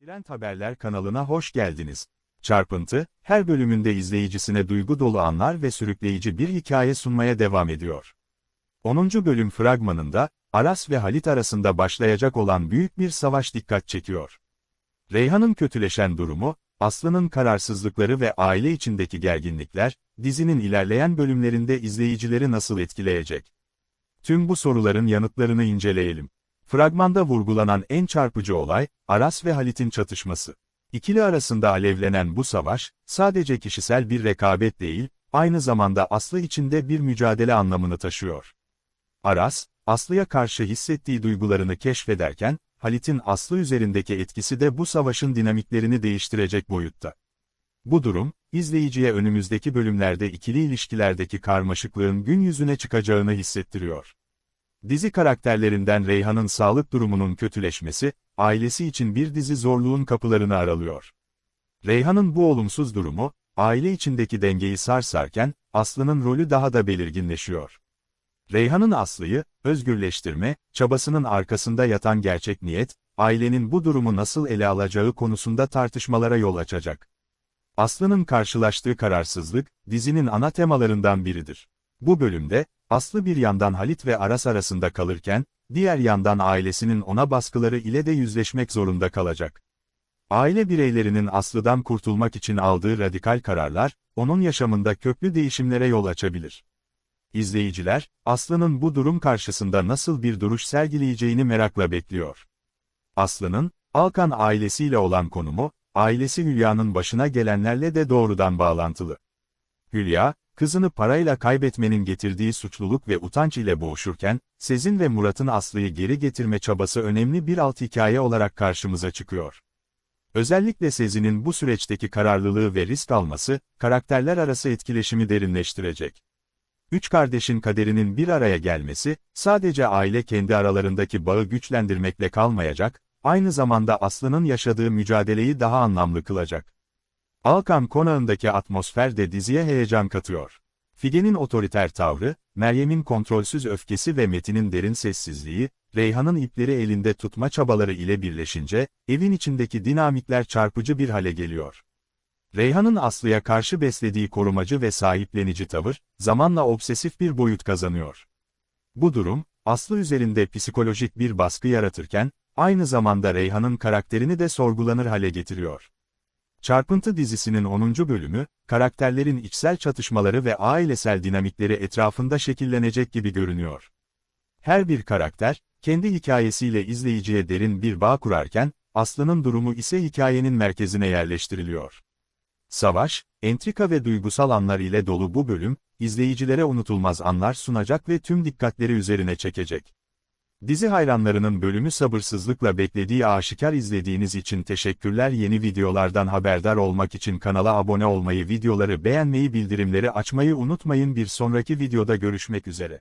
Trend Haberler kanalına hoş geldiniz. Çarpıntı, her bölümünde izleyicisine duygu dolu anlar ve sürükleyici bir hikaye sunmaya devam ediyor. 10. bölüm fragmanında, Aras ve Halit arasında başlayacak olan büyük bir savaş dikkat çekiyor. Reyhan'ın kötüleşen durumu, Aslı'nın kararsızlıkları ve aile içindeki gerginlikler, dizinin ilerleyen bölümlerinde izleyicileri nasıl etkileyecek? Tüm bu soruların yanıtlarını inceleyelim. Fragmanda vurgulanan en çarpıcı olay, Aras ve Halit'in çatışması. İkili arasında alevlenen bu savaş, sadece kişisel bir rekabet değil, aynı zamanda Aslı içinde bir mücadele anlamını taşıyor. Aras, Aslı'ya karşı hissettiği duygularını keşfederken, Halit'in Aslı üzerindeki etkisi de bu savaşın dinamiklerini değiştirecek boyutta. Bu durum, izleyiciye önümüzdeki bölümlerde ikili ilişkilerdeki karmaşıklığın gün yüzüne çıkacağını hissettiriyor. Dizi karakterlerinden Reyhan'ın sağlık durumunun kötüleşmesi, ailesi için bir dizi zorluğun kapılarını aralıyor. Reyhan'ın bu olumsuz durumu, aile içindeki dengeyi sarsarken, Aslı'nın rolü daha da belirginleşiyor. Reyhan'ın Aslı'yı, özgürleştirme, çabasının arkasında yatan gerçek niyet, ailenin bu durumu nasıl ele alacağı konusunda tartışmalara yol açacak. Aslı'nın karşılaştığı kararsızlık, dizinin ana temalarından biridir. Bu bölümde, Aslı bir yandan Halit ve Aras arasında kalırken, diğer yandan ailesinin ona baskıları ile de yüzleşmek zorunda kalacak. Aile bireylerinin Aslı'dan kurtulmak için aldığı radikal kararlar, onun yaşamında köklü değişimlere yol açabilir. İzleyiciler, Aslı'nın bu durum karşısında nasıl bir duruş sergileyeceğini merakla bekliyor. Aslı'nın, Alkan ailesiyle olan konumu, ailesi Hülya'nın başına gelenlerle de doğrudan bağlantılı. Hülya, kızını parayla kaybetmenin getirdiği suçluluk ve utanç ile boğuşurken, Sezin ve Murat'ın Aslı'yı geri getirme çabası önemli bir alt hikaye olarak karşımıza çıkıyor. Özellikle Sezin'in bu süreçteki kararlılığı ve risk alması, karakterler arası etkileşimi derinleştirecek. Üç kardeşin kaderinin bir araya gelmesi, sadece aile kendi aralarındaki bağı güçlendirmekle kalmayacak, aynı zamanda Aslı'nın yaşadığı mücadeleyi daha anlamlı kılacak. Alkan konağındaki atmosfer de diziye heyecan katıyor. Figen'in otoriter tavrı, Meryem'in kontrolsüz öfkesi ve Metin'in derin sessizliği, Reyhan'ın ipleri elinde tutma çabaları ile birleşince, evin içindeki dinamikler çarpıcı bir hale geliyor. Reyhan'ın Aslı'ya karşı beslediği korumacı ve sahiplenici tavır, zamanla obsesif bir boyut kazanıyor. Bu durum, Aslı üzerinde psikolojik bir baskı yaratırken, aynı zamanda Reyhan'ın karakterini de sorgulanır hale getiriyor. Çarpıntı dizisinin 10. bölümü, karakterlerin içsel çatışmaları ve ailesel dinamikleri etrafında şekillenecek gibi görünüyor. Her bir karakter, kendi hikayesiyle izleyiciye derin bir bağ kurarken, Aslı'nın durumu ise hikayenin merkezine yerleştiriliyor. Savaş, entrika ve duygusal anlar ile dolu bu bölüm, izleyicilere unutulmaz anlar sunacak ve tüm dikkatleri üzerine çekecek. Dizi hayranlarının bölümü sabırsızlıkla beklediği aşikar izlediğiniz için teşekkürler yeni videolardan haberdar olmak için kanala abone olmayı videoları beğenmeyi bildirimleri açmayı unutmayın bir sonraki videoda görüşmek üzere.